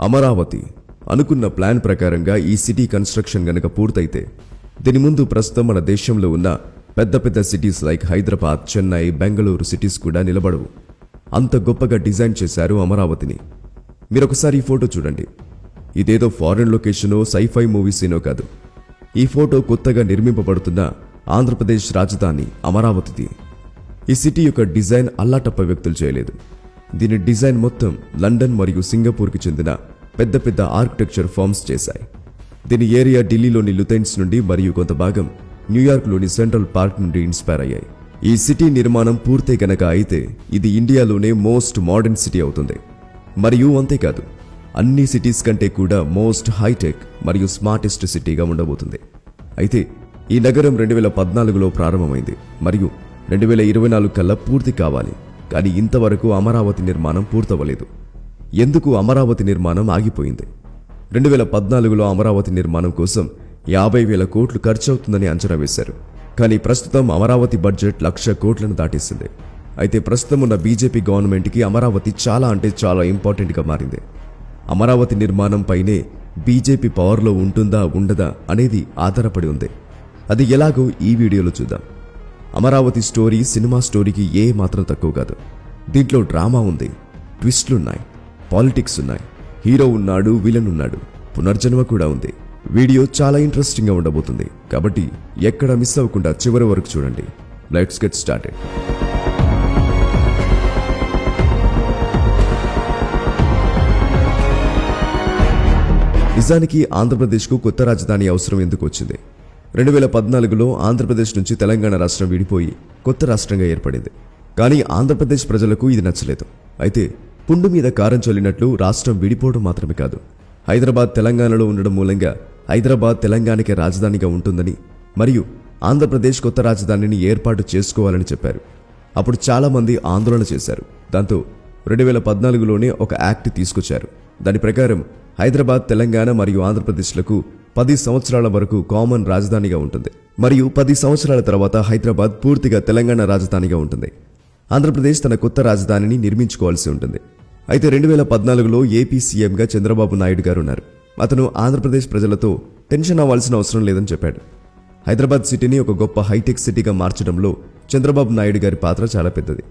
అమరావతి అనుకున్న ప్లాన్ ప్రకారంగా ఈ సిటీ కన్స్ట్రక్షన్ గనక పూర్తయితే దీని ముందు ప్రస్తుతం మన దేశంలో ఉన్న పెద్ద పెద్ద cities like Hyderabad Chennai Bengaluru cities కూడా నిలబడవు. అంత గొప్పగా డిజైన్ చేశారు అమరావతిని. మీరొకసారి ఈ ఫోటో చూడండి. ఇదేదో ఫారెన్ లొకేషనో సైఫై మూవీ సీనో కాదు. ఈ ఫోటో కొత్తగా నిర్మింపబడుతున్న ఆంధ్రప్రదేశ్ రాజధాని అమరావతిది. ఈ సిటీ యొక్క డిజైన్ అల్లాటప్ప వ్యక్తులు చేయలేదు. దీని డిజైన్ మొత్తం లండన్ మరియు సింగపూర్కి చెందిన పెద్ద పెద్ద ఆర్కిటెక్చర్ ఫార్మ్స్ చేశాయి. దీని ఏరియా ఢిల్లీలోని లుథైన్స్ నుండి మరియు కొంత భాగం న్యూయార్క్లోని సెంట్రల్ పార్క్ నుండి ఇన్స్పైర్ అయ్యాయి. ఈ సిటీ నిర్మాణం పూర్తి గనక అయితే ఇది ఇండియాలోనే మోస్ట్ మోడర్న్ సిటీ అవుతుంది. మరియు అంతేకాదు అన్ని సిటీస్ కంటే కూడా మోస్ట్ హైటెక్ మరియు స్మార్టెస్ట్ సిటీగా ఉండబోతుంది. అయితే ఈ నగరం రెండు వేల పద్నాలుగులో ప్రారంభమైంది మరియు రెండు వేల ఇరవై నాలుగు కల్లా పూర్తి కావాలి. కానీ ఇంతవరకు అమరావతి నిర్మాణం పూర్తవలేదు ఎందుకు అమరావతి నిర్మాణం ఆగిపోయింది? రెండు వేల పద్నాలుగులో అమరావతి నిర్మాణం కోసం యాభై వేల కోట్లు ఖర్చవుతుందని అంచనా వేశారు. కానీ ప్రస్తుతం అమరావతి బడ్జెట్ లక్ష కోట్లను దాటేసింది. అయితే ప్రస్తుతం ఉన్న బీజేపీ గవర్నమెంట్కి అమరావతి చాలా అంటే చాలా ఇంపార్టెంట్గా మారింది. అమరావతి నిర్మాణం పైనే బీజేపీ పవర్లో ఉంటుందా ఉండదా అనేది ఆధారపడి ఉంది. అది ఎలాగో ఈ వీడియోలో చూద్దాం. అమరావతి స్టోరీ సినిమా స్టోరీకి ఏ మాత్రం తక్కువ కాదు. దీంట్లో డ్రామా ఉంది. ట్విస్ట్లున్నాయి పాలిటిక్స్ ఉన్నాయి. హీరో ఉన్నాడు విలన్ ఉన్నాడు. పునర్జన్మ కూడా ఉంది. వీడియో చాలా ఇంట్రెస్టింగ్గా ఉండబోతుంది. కాబట్టి ఎక్కడ మిస్ అవ్వకుండా చివరి వరకు చూడండి. Let's get started. నిజానికి ఆంధ్రప్రదేశ్కు కొత్త రాజధాని అవసరం ఎందుకు వచ్చింది? రెండు వేల పద్నాలుగులో ఆంధ్రప్రదేశ్ నుంచి తెలంగాణ రాష్ట్రం విడిపోయి కొత్త రాష్ట్రంగా ఏర్పడింది. కానీ ఆంధ్రప్రదేశ్ ప్రజలకు ఇది నచ్చలేదు. అయితే పుండు మీద కారం చొల్లినట్లు రాష్ట్రం విడిపోవడం మాత్రమే కాదు. హైదరాబాద్ తెలంగాణలో ఉండడం మూలంగా హైదరాబాద్ తెలంగాణకే రాజధానిగా ఉంటుందని మరియు ఆంధ్రప్రదేశ్ కొత్త రాజధానిని ఏర్పాటు చేసుకోవాలని చెప్పారు. అప్పుడు చాలామంది ఆందోళన చేశారు. దాంతో రెండు వేల పద్నాలుగులోనే ఒక యాక్ట్ తీసుకొచ్చారు. దాని ప్రకారం హైదరాబాద్ తెలంగాణ మరియు ఆంధ్రప్రదేశ్లకు పది సంవత్సరాల వరకు కామన్ రాజధానిగా ఉంటుంది. మరియు పది సంవత్సరాల తర్వాత హైదరాబాద్ పూర్తిగా తెలంగాణ రాజధానిగా ఉంటుంది. ఆంధ్రప్రదేశ్ తన కొత్త రాజధానిని నిర్మించుకోవాల్సి ఉంటుంది. అయితే రెండు వేల పద్నాలుగులో ఏపీ సీఎంగా చంద్రబాబు నాయుడు గారు ఉన్నారు అతను ఆంధ్రప్రదేశ్ ప్రజలతో టెన్షన్ అవ్వాల్సిన అవసరం లేదని చెప్పాడు. హైదరాబాద్ సిటీని ఒక గొప్ప హైటెక్ సిటీగా మార్చడంలో చంద్రబాబు నాయుడు గారి పాత్ర చాలా పెద్దది.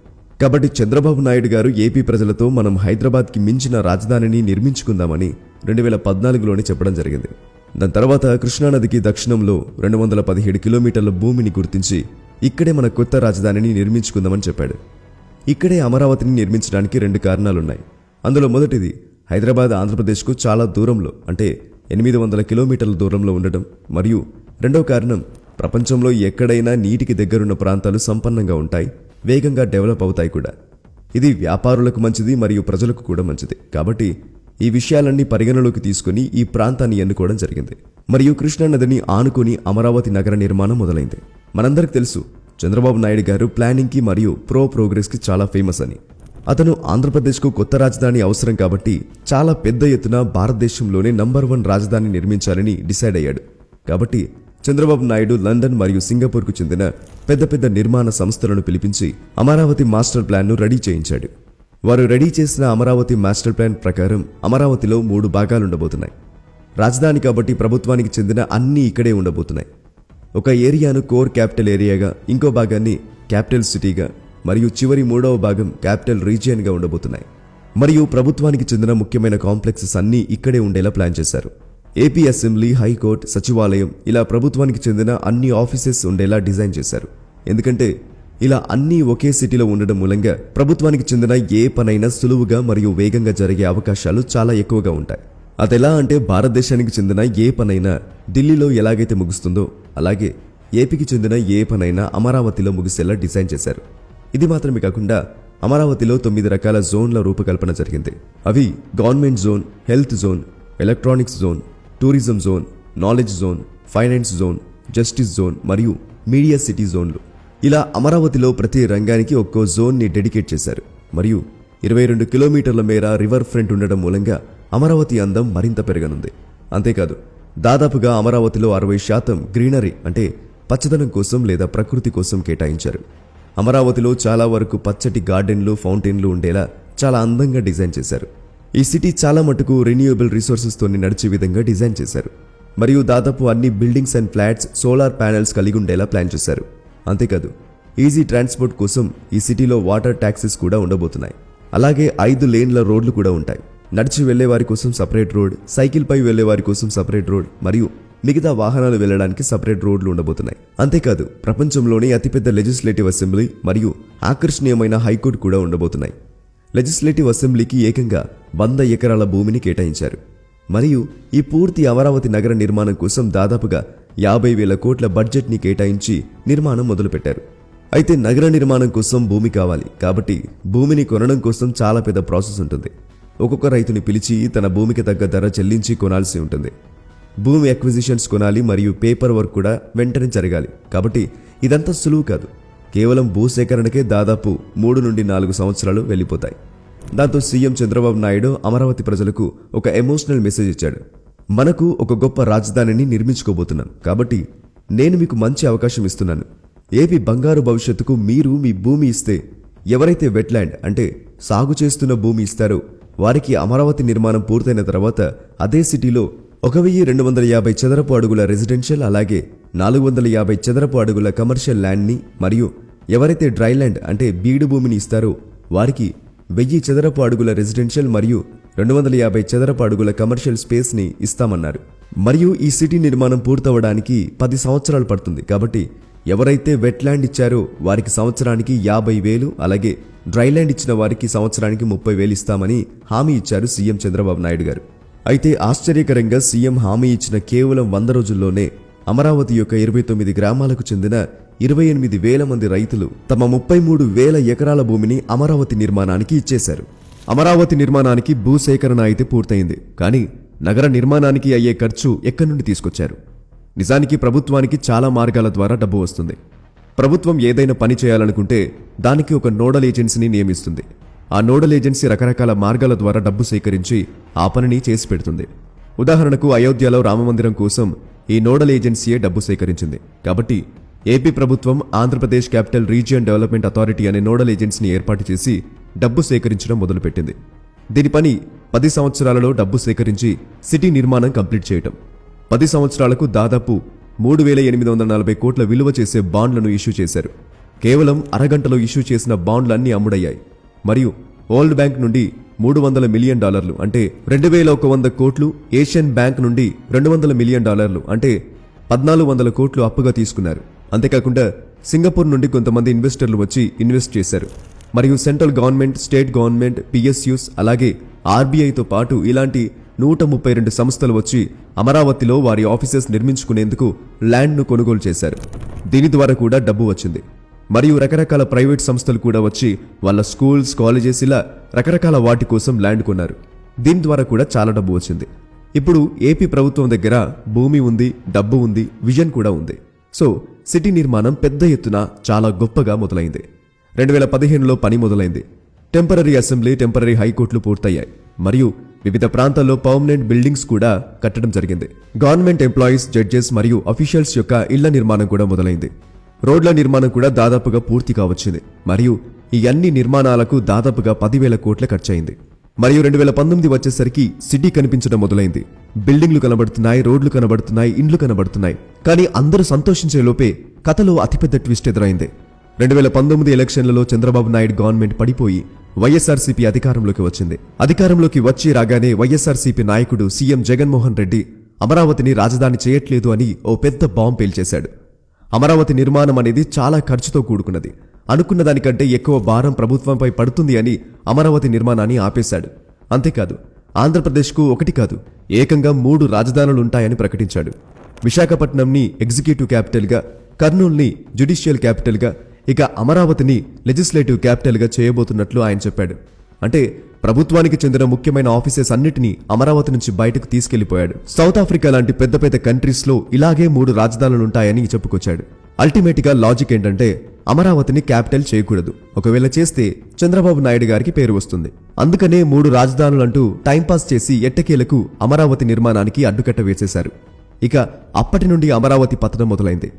కాబట్టి చంద్రబాబు నాయుడు గారు ఏపీ ప్రజలతో మనం హైదరాబాద్కి మించిన రాజధానిని నిర్మించుకుందామని రెండు వేల పద్నాలుగులోనే చెప్పడం జరిగింది. దాని తర్వాత కృష్ణానదికి దక్షిణంలో రెండు వందల పదిహేడు కిలోమీటర్ల భూమిని గుర్తించి ఇక్కడే మన కొత్త రాజధానిని నిర్మించుకుందామని చెప్పాడు. ఇక్కడే అమరావతిని నిర్మించడానికి రెండు కారణాలున్నాయి. అందులో మొదటిది హైదరాబాద్ ఆంధ్రప్రదేశ్కు చాలా దూరంలో అంటే ఎనిమిది వందల కిలోమీటర్ల దూరంలో ఉండటం మరియు రెండవ కారణం ప్రపంచంలో ఎక్కడైనా నీటికి దగ్గరున్న ప్రాంతాలు సంపన్నంగా ఉంటాయి వేగంగా డెవలప్ అవుతాయి కూడా. ఇది వ్యాపారులకు మంచిది మరియు ప్రజలకు కూడా మంచిది. కాబట్టి ఈ విషయాలన్నీ పరిగణలోకి తీసుకుని ఈ ప్రాంతాన్ని ఎన్నుకోవడం జరిగింది. మరియు కృష్ణానదిని ఆనుకుని అమరావతి నగర నిర్మాణం మొదలైంది. మనందరికి తెలుసు చంద్రబాబు నాయుడు గారు ప్లానింగ్కి మరియు ప్రో ప్రోగ్రెస్కి చాలా ఫేమస్ అని. అతను ఆంధ్రప్రదేశ్కు కొత్త రాజధాని అవసరం కాబట్టి చాలా పెద్ద ఎత్తున భారతదేశంలోనే నంబర్ వన్ రాజధాని నిర్మించాలని డిసైడ్ అయ్యాడు. కాబట్టి చంద్రబాబు నాయుడు లండన్ మరియు సింగపూర్కు చెందిన పెద్ద పెద్ద నిర్మాణ సంస్థలను పిలిపించి అమరావతి మాస్టర్ ప్లాన్ను రెడీ చేయించాడు. వారు రెడీ చేసిన అమరావతి మాస్టర్ ప్లాన్ ప్రకారం అమరావతిలో మూడు భాగాలుండబోతున్నాయి. రాజధాని కాబట్టి ప్రభుత్వానికి చెందిన అన్నీ ఇక్కడే ఉండబోతున్నాయి. ఒక ఏరియాను కోర్ క్యాపిటల్ ఏరియాగా ఇంకో భాగాన్ని క్యాపిటల్ సిటీగా మరియు చివరి మూడవ భాగం క్యాపిటల్ రీజియన్గా ఉండబోతున్నాయి. మరియు ప్రభుత్వానికి చెందిన ముఖ్యమైన కాంప్లెక్సెస్ అన్నీ ఇక్కడే ఉండేలా ప్లాన్ చేశారు. ఏపీ అసెంబ్లీ హైకోర్టు సచివాలయం ఇలా ప్రభుత్వానికి చెందిన అన్ని ఆఫీసెస్ ఉండేలా డిజైన్ చేశారు. ఎందుకంటే ఇలా అన్నీ ఒకే సిటీలో ఉండడం మూలంగా ప్రభుత్వానికి చెందిన ఏ పనైనా సులువుగా మరియు వేగంగా జరిగే అవకాశాలు చాలా ఎక్కువగా ఉంటాయి. అదెలా అంటే భారతదేశానికి చెందిన ఏ పనైనా ఢిల్లీలో ఎలాగైతే ముగుస్తుందో అలాగే ఏపీకి చెందిన ఏ పనైనా అమరావతిలో ముగిసేలా డిజైన్ చేశారు. ఇది మాత్రమే కాకుండా అమరావతిలో తొమ్మిది రకాల జోన్ల రూపకల్పన జరిగింది. అవి government zone health zone electronics zone tourism zone knowledge zone finance zone justice zone మరియు మీడియా సిటీ జోన్లు. ఇలా అమరావతిలో ప్రతి రంగానికి ఒక్కో జోన్ని డెడికేట్ చేశారు. మరియు ఇరవై రెండు కిలోమీటర్ల మేర రివర్ ఫ్రంట్ ఉండడం మూలంగా అమరావతి అందం మరింత పెరగనుంది. అంతేకాదు దాదాపుగా అమరావతిలో అరవై శాతం గ్రీనరీ అంటే పచ్చదనం కోసం లేదా ప్రకృతి కోసం కేటాయించారు. అమరావతిలో చాలా వరకు పచ్చటి గార్డెన్లు ఫౌంటైన్లు ఉండేలా చాలా అందంగా డిజైన్ చేశారు. ఈ సిటీ చాలా మటుకు రిన్యూయబుల్ రిసోర్సెస్తో నడిచే విధంగా డిజైన్ చేశారు. మరియు దాదాపు అన్ని buildings and flats solar panels కలిగి ఉండేలా ప్లాన్ చేశారు. అంతేకాదు ఈజీ ట్రాన్స్పోర్ట్ కోసం ఈ సిటీలో వాటర్ ట్యాక్సీస్ కూడా ఉండబోతున్నాయి. అలాగే ఐదు లేన్ల రోడ్లు కూడా ఉంటాయి. నడిచి వెళ్ళేవారి కోసం సపరేట్ రోడ్ సైకిల్పై వెళ్ళేవారి కోసం సపరేట్ రోడ్ మరియు మిగతా వాహనాలు వెళ్ళడానికి సపరేట్ రోడ్లు ఉండబోతున్నాయి. అంతేకాదు ప్రపంచంలోనే అతిపెద్ద లెజిస్లేటివ్ అసెంబ్లీ మరియు ఆకర్షణీయమైన హైకోర్టు కూడా ఉండబోతున్నాయి. లెజిస్లేటివ్ అసెంబ్లీకి ఏకంగా వంద ఎకరాల భూమిని కేటాయించారు. మరియు ఈ పూర్తి అమరావతి నగర నిర్మాణం కోసం దాదాపుగా యాభై వేల కోట్ల బడ్జెట్ని కేటాయించి నిర్మాణం మొదలుపెట్టారు. అయితే నగర నిర్మాణం కోసం భూమి కావాలి. కాబట్టి భూమిని కొనడం కోసం చాలా పెద్ద ప్రాసెస్ ఉంటుంది. ఒక్కొక్క రైతుని పిలిచి తన భూమికి తగ్గ ధర చెల్లించి కొనాల్సి ఉంటుంది. భూమి అక్విజిషన్స్ కొనాలి మరియు పేపర్ వర్క్ కూడా వెంటనే జరగాలి. కాబట్టి ఇదంతా సులువు కాదు. కేవలం భూసేకరణకే దాదాపు మూడు నుండి నాలుగు సంవత్సరాలు వెళ్ళిపోతాయి. దాంతో సీఎం చంద్రబాబు నాయుడు అమరావతి ప్రజలకు ఒక ఎమోషనల్ మెసేజ్ ఇచ్చాడు. మనకు ఒక గొప్ప రాజధానిని నిర్మించుకోబోతున్నాం. కాబట్టి నేను మీకు మంచి అవకాశం ఇస్తున్నాను. ఏపీ బంగారు భవిష్యత్తుకు మీరు మీ భూమి ఇస్తే ఎవరైతే వెట్లాండ్ అంటే సాగు చేస్తున్న భూమి ఇస్తారో వారికి అమరావతి నిర్మాణం పూర్తయిన తర్వాత అదే సిటీలో ఒక వెయ్యి రెండు వందల యాభై చదరపు అడుగుల రెసిడెన్షియల్ అలాగే నాలుగు వందల యాభై చదరపు అడుగుల కమర్షియల్ ల్యాండ్ని మరియు ఎవరైతే డ్రై ల్యాండ్ అంటే బీడు భూమిని ఇస్తారో వారికి వెయ్యి చదరపు అడుగుల రెసిడెన్షియల్ మరియు రెండు వందల యాభై చదరపు అడుగుల కమర్షియల్ స్పేస్ని ఇస్తామన్నారు. మరియు ఈ సిటీ నిర్మాణం పూర్తవడానికి పది సంవత్సరాలు పడుతుంది కాబట్టి ఎవరైతే వెట్లాండ్ ఇచ్చారో వారికి సంవత్సరానికి యాభై వేలు అలాగే డ్రైల్యాండ్ ఇచ్చిన వారికి సంవత్సరానికి ముప్పై వేలు ఇస్తామని హామీ ఇచ్చారు సీఎం చంద్రబాబు నాయుడు గారు. అయితే ఆశ్చర్యకరంగా సీఎం హామీ ఇచ్చిన కేవలం వంద రోజుల్లోనే అమరావతి యొక్క ఇరవై తొమ్మిది గ్రామాలకు చెందిన ఇరవై ఎనిమిది వేల మంది రైతులు తమ ముప్పై మూడు వేల ఎకరాల భూమిని అమరావతి నిర్మాణానికి ఇచ్చేశారు. అమరావతి నిర్మాణానికి భూసేకరణ అయితే పూర్తయింది కానీ నగర నిర్మాణానికి అయ్యే ఖర్చు ఎక్కడి నుండి తీసుకొచ్చారు? నిజానికి ప్రభుత్వానికి చాలా మార్గాల ద్వారా డబ్బు వస్తుంది. ప్రభుత్వం ఏదైనా పని చేయాలనుకుంటే దానికి ఒక నోడల్ ఏజెన్సీని నియమిస్తుంది. ఆ నోడల్ ఏజెన్సీ రకరకాల మార్గాల ద్వారా డబ్బు సేకరించి ఆ పనిని చేసి పెడుతుంది. ఉదాహరణకు అయోధ్యలో రామమందిరం కోసం ఈ నోడల్ ఏజెన్సీయే డబ్బు సేకరించింది. కాబట్టి ఏపీ ప్రభుత్వం Andhra Pradesh capital region development authority అనే నోడల్ ఏజెన్సీని ఏర్పాటు చేసి డబ్బు సేకరించడం మొదలుపెట్టింది. దీని పని పది సంవత్సరాలలో డబ్బు సేకరించి సిటీ నిర్మాణం కంప్లీట్ చేయటం. పది సంవత్సరాలకు దాదాపు మూడు వేల ఎనిమిది వందల నలభై కోట్ల విలువ చేసే బాండ్లను ఇష్యూ చేశారు. కేవలం అరగంటలో ఇష్యూ చేసిన బాండ్లన్నీ అమ్ముడయ్యాయి. మరియు వరల్డ్ బ్యాంక్ నుండి మూడు వందల మిలియన్ డాలర్లు అంటే రెండు వేల ఒక వంద కోట్లు ఏషియన్ బ్యాంక్ నుండి రెండు వందల మిలియన్ డాలర్లు అంటే పద్నాలుగు వందల కోట్లు అప్పుగా తీసుకున్నారు. అంతేకాకుండా సింగపూర్ నుండి కొంతమంది ఇన్వెస్టర్లు వచ్చి ఇన్వెస్ట్ చేశారు. మరియు central government state government PSUs అలాగే ఆర్బీఐతో పాటు ఇలాంటి నూట ముప్పై రెండు సంస్థలు వచ్చి అమరావతిలో వారి ఆఫీసెస్ నిర్మించుకునేందుకు ల్యాండ్ను కొనుగోలు చేశారు. దీని ద్వారా కూడా డబ్బు వచ్చింది. మరియు రకరకాల ప్రైవేట్ సంస్థలు కూడా వచ్చి వాళ్ళ స్కూల్స్ కాలేజెస్ ఇలా రకరకాల వాటి కోసం ల్యాండ్ కొన్నారు. దీని ద్వారా కూడా చాలా డబ్బు వచ్చింది. ఇప్పుడు ఏపీ ప్రభుత్వం దగ్గర భూమి ఉంది డబ్బు ఉంది విజన్ కూడా ఉంది. సో సిటీ నిర్మాణం పెద్ద ఎత్తున చాలా గొప్పగా మొదలైంది. రెండు వేల పదిహేనులో పని మొదలైంది. టెంపరీ అసెంబ్లీ టెంపరీ హైకోర్టులు పూర్తయ్యాయి. మరియు వివిధ ప్రాంతాల్లో పర్మనెంట్ బిల్డింగ్స్ కూడా కట్టడం జరిగింది. గవర్నమెంట్ ఎంప్లాయీస్ జడ్జెస్ మరియు అఫీషియల్స్ యొక్క ఇళ్ళ నిర్మాణం కూడా మొదలైంది. రోడ్ల నిర్మాణం కూడా దాదాపుగా పూర్తి కావచ్చింది. మరియు ఈ అన్ని నిర్మాణాలకు దాదాపుగా పదివేల కోట్ల ఖర్చయింది. మరియు రెండు వేల పంతొమ్మిది వచ్చేసరికి సిటీ కనిపించడం మొదలైంది. బిల్డింగ్లు కనబడుతున్నాయి రోడ్లు కనబడుతున్నాయి ఇండ్లు కనబడుతున్నాయి. కానీ అందరూ సంతోషించే లోపే కథలో అతిపెద్ద ట్విస్ట్ ఎదురైంది. రెండు వేల పంతొమ్మిది ఎలక్షన్లలో చంద్రబాబు నాయుడు గవర్నమెంట్ పడిపోయి వైఎస్ఆర్సీపీ అధికారంలోకి వచ్చింది. అధికారంలోకి వచ్చి రాగానే వైఎస్ఆర్సీపీ నాయకుడు సీఎం జగన్మోహన్ రెడ్డి అమరావతిని రాజధాని చేయట్లేదు అని ఓ పెద్ద బాంబు పేల్చేశాడు. అమరావతి నిర్మాణం అనేది చాలా ఖర్చుతో కూడుకున్నది. అనుకున్న దానికంటే ఎక్కువ భారం ప్రభుత్వంపై పడుతుంది అని అమరావతి నిర్మాణాన్ని ఆపేశాడు. అంతేకాదు ఆంధ్రప్రదేశ్కు ఒకటి కాదు ఏకంగా మూడు రాజధానులుంటాయని ప్రకటించాడు. విశాఖపట్నంని ఎగ్జిక్యూటివ్ క్యాపిటల్గా కర్నూల్ని జ్యుడిషియల్ క్యాపిటల్గా ఇక అమరావతిని లెజిస్లేటివ్ క్యాపిటల్గా చేయబోతున్నట్లు ఆయన చెప్పాడు. అంటే ప్రభుత్వానికి చెందిన ముఖ్యమైన ఆఫీసెస్ అన్నిటినీ అమరావతి నుంచి బయటకు తీసుకెళ్ళిపోయాడు. సౌత్ ఆఫ్రికా లాంటి పెద్ద పెద్ద కంట్రీస్లో ఇలాగే మూడు రాజధానులుంటాయని చెప్పుకొచ్చాడు. అల్టిమేట్గా లాజిక్ ఏంటంటే అమరావతిని క్యాపిటల్ చేయకూడదు. ఒకవేళ చేస్తే చంద్రబాబు నాయుడు గారికి పేరు వస్తుంది. అందుకనే మూడు రాజధానులంటూ టైంపాస్ చేసి ఎట్టకేలకు అమరావతి నిర్మాణానికి అడ్డుకట్ట వేసేశారు. ఇక అప్పటి నుండి అమరావతి పతనం మొదలైంది.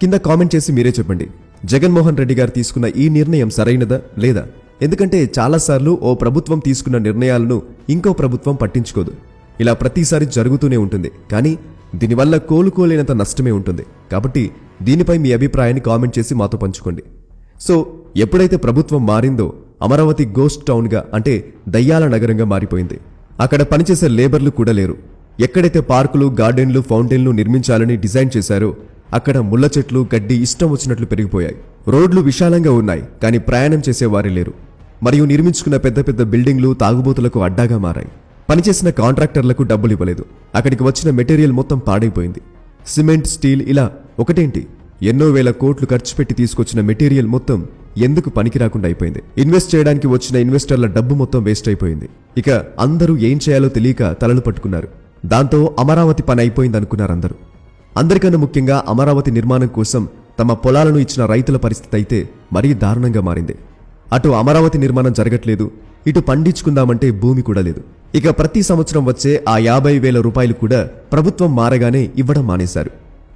కింద కామెంట్ చేసి మీరే చెప్పండి. జగన్మోహన్ రెడ్డి గారు తీసుకున్న ఈ నిర్ణయం సరైనదా లేదా? ఎందుకంటే చాలాసార్లు ఓ ప్రభుత్వం తీసుకున్న నిర్ణయాలను ఇంకో ప్రభుత్వం పట్టించుకోదు. ఇలా ప్రతిసారి జరుగుతూనే ఉంటుంది. కానీ దీనివల్ల కోలుకోలేనంత నష్టమే ఉంటుంది. కాబట్టి దీనిపై మీ అభిప్రాయాన్ని కామెంట్ చేసి మాతో పంచుకోండి. సో ఎప్పుడైతే ప్రభుత్వం మారిందో అమరావతి గోస్ట్ టౌన్గా అంటే దయ్యాల నగరంగా మారిపోయింది. అక్కడ పనిచేసే లేబర్లు కూడా లేరు. ఎక్కడైతే పార్కులు గార్డెన్లు ఫౌంటైన్లు నిర్మించాలని డిజైన్ చేశారో అక్కడ ముళ్ళ చెట్లు గడ్డి ఇష్టం వచ్చినట్లు పెరిగిపోయాయి. రోడ్లు విశాలంగా ఉన్నాయి కానీ ప్రయాణం చేసేవారే లేరు. మరియు నిర్మించుకున్న పెద్ద పెద్ద బిల్డింగ్లు తాగుబోతులకు అడ్డాగా మారాయి. పనిచేసిన కాంట్రాక్టర్లకు డబ్బులు ఇవ్వలేదు. అక్కడికి వచ్చిన మెటీరియల్ మొత్తం పాడైపోయింది. సిమెంట్ స్టీల్ ఇలా ఒకటేంటి? ఎన్నో వేల కోట్లు ఖర్చు పెట్టి తీసుకొచ్చిన మెటీరియల్ మొత్తం ఎందుకు పనికి రాకుండా అయిపోయింది? ఇన్వెస్ట్ చేయడానికి వచ్చిన ఇన్వెస్టర్ల డబ్బు మొత్తం వేస్ట్ అయిపోయింది. ఇక అందరూ ఏం చేయాలో తెలియక తలలు పట్టుకున్నారు. దాంతో అమరావతి పని అయిపోయింది అనుకున్నారు అందరూ అందరికన్నా ముఖ్యంగా అమరావతి నిర్మాణం కోసం తమ పొలాలను ఇచ్చిన రైతుల పరిస్థితి అయితే మరీ దారుణంగా మారింది. అటు అమరావతి నిర్మాణం జరగట్లేదు ఇటు పండించుకుందామంటే భూమి కూడా లేదు. ఇక ప్రతి సంవత్సరం వచ్చే ఆ యాభై వేల రూపాయలు కూడా ప్రభుత్వం మారగానే ఇవ్వడం మానేశారు.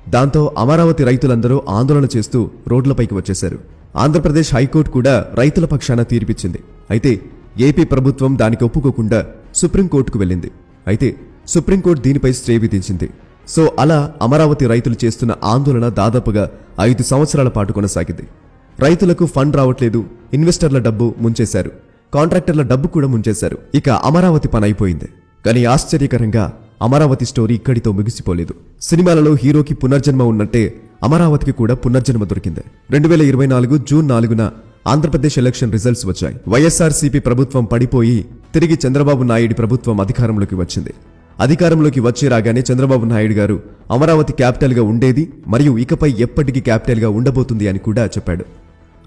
దాంతో అమరావతి రైతులందరూ ఆందోళన చేస్తూ రోడ్లపైకి వచ్చేశారు. ఆంధ్రప్రదేశ్ హైకోర్టు కూడా రైతుల పక్షాన తీర్పిచ్చింది. అయితే ఏపీ ప్రభుత్వం దానికి ఒప్పుకోకుండా సుప్రీంకోర్టుకు వెళ్ళింది. అయితే సుప్రీంకోర్టు దీనిపై స్టే విధించింది. సో అలా అమరావతి రైతులు చేస్తున్న ఆందోళన దాదాపుగా ఐదు సంవత్సరాల పాటు కొనసాగింది. రైతులకు ఫండ్ రావట్లేదు ఇన్వెస్టర్ల డబ్బు ముంచేశారు కాంట్రాక్టర్ల డబ్బు కూడా ముంచేశారు. ఇక అమరావతి పని అయిపోయింది. కానీ ఆశ్చర్యకరంగా అమరావతి స్టోరీ ఇక్కడితో ముగిసిపోలేదు. సినిమాలలో హీరోకి పునర్జన్మ ఉన్నట్టే అమరావతికి కూడా పునర్జన్మ దొరికింది. రెండు వేల ఇరవై నాలుగు జూన్ నాలుగున ఆంధ్రప్రదేశ్ ఎలక్షన్ రిజల్ట్స్ వచ్చాయి. వైఎస్ఆర్సీపీ ప్రభుత్వం పడిపోయి తిరిగి చంద్రబాబు నాయుడి ప్రభుత్వం అధికారంలోకి వచ్చింది. అధికారంలోకి వచ్చి రాగానే చంద్రబాబు నాయుడు గారు అమరావతి క్యాపిటల్గా ఉండేది మరియు ఇకపై ఎప్పటికీ క్యాపిటల్గా ఉండబోతుంది అని కూడా చెప్పాడు.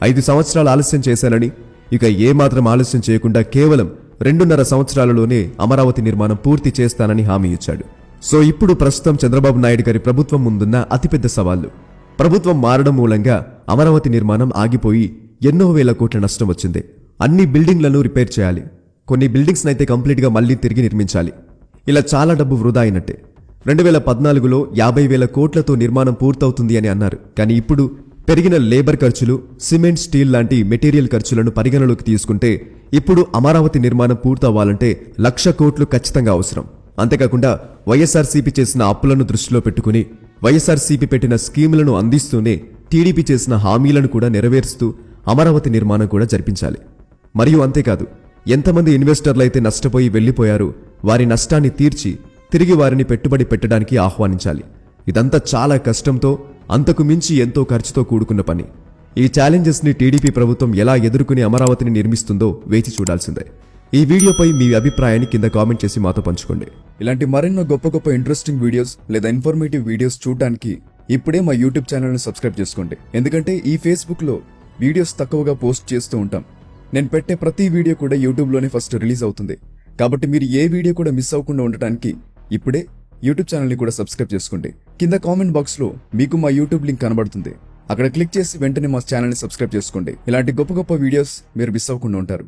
ఐదు సంవత్సరాలు ఆలస్యం చేశానని ఇక ఏమాత్రం ఆలస్యం చేయకుండా కేవలం రెండున్నర సంవత్సరాలలోనే అమరావతి నిర్మాణం పూర్తి చేస్తానని హామీ ఇచ్చాడు. సో ఇప్పుడు ప్రస్తుతం చంద్రబాబు నాయుడు గారి ప్రభుత్వం ముందున్న అతిపెద్ద సవాళ్ళు ప్రభుత్వం మారడం మూలంగా అమరావతి నిర్మాణం ఆగిపోయి ఎన్నో వేల కోట్ల నష్టం వచ్చింది. అన్ని బిల్డింగ్లను రిపేర్ చేయాలి. కొన్ని బిల్డింగ్స్ అయితే కంప్లీట్గా మళ్ళీ తిరిగి నిర్మించాలి. ఇలా చాలా డబ్బు వృధా అయినట్టే. రెండు వేల పద్నాలుగులో యాభై వేల కోట్లతో నిర్మాణం పూర్తవుతుంది అని అన్నారు. కానీ ఇప్పుడు పెరిగిన లేబర్ ఖర్చులు సిమెంట్ స్టీల్ లాంటి మెటీరియల్ ఖర్చులను పరిగణలోకి తీసుకుంటే ఇప్పుడు అమరావతి నిర్మాణం పూర్తవ్వాలంటే లక్ష కోట్లు ఖచ్చితంగా అవసరం. అంతేకాకుండా వైఎస్ఆర్సీపీ చేసిన అప్పులను దృష్టిలో పెట్టుకుని వైఎస్ఆర్సీపీ పెట్టిన స్కీములను అందిస్తూనే టీడీపీ చేసిన హామీలను కూడా నెరవేరుస్తూ అమరావతి నిర్మాణం కూడా జరిపించాలి. మరియు అంతేకాదు ఎంతమంది ఇన్వెస్టర్లు అయితే నష్టపోయి వెళ్ళిపోయారు వారి నష్టాన్ని తీర్చి తిరిగి వారిని పెట్టుబడి పెట్టడానికి ఆహ్వానించాలి. ఇదంతా చాలా కష్టంతో అంతకు మించి ఎంతో ఖర్చుతో కూడుకున్న పని. ఈ ఛాలెంజెస్ని టీడీపీ ప్రభుత్వం ఎలా ఎదుర్కొని అమరావతిని నిర్మిస్తుందో వేచి చూడాల్సిందే. ఈ వీడియోపై మీ అభిప్రాయాన్ని కింద కామెంట్ చేసి మాతో పంచుకోండి. ఇలాంటి మరెన్నో గొప్ప గొప్ప ఇంట్రెస్టింగ్ వీడియోస్ లేదా ఇన్ఫర్మేటివ్ వీడియోస్ చూడడానికి ఇప్పుడే మా యూట్యూబ్ ఛానల్ని సబ్స్క్రైబ్ చేసుకోండి. ఎందుకంటే ఈ ఫేస్బుక్లో వీడియోస్ తక్కువగా పోస్ట్ చేస్తూ ఉంటాం. నేను పెట్టే ప్రతి వీడియో కూడా యూట్యూబ్లోనే ఫస్ట్ రిలీజ్ అవుతుంది. కాబట్టి మీరు ఏ వీడియో కూడా మిస్ అవ్వకుండా ఉండటానికి ఇప్పుడే యూట్యూబ్ ఛానల్ని కూడా సబ్స్క్రైబ్ చేసుకోండి. కింద కామెంట్ బాక్స్లో మీకు మా యూట్యూబ్ లింక్ కనబడుతుంది. అక్కడ క్లిక్ చేసి వెంటనే మా ఛానల్ని సబ్స్క్రైబ్ చేసుకోండి. ఇలాంటి గొప్ప గొప్ప వీడియోస్ మీరు మిస్ అవ్వకుండా ఉంటారు.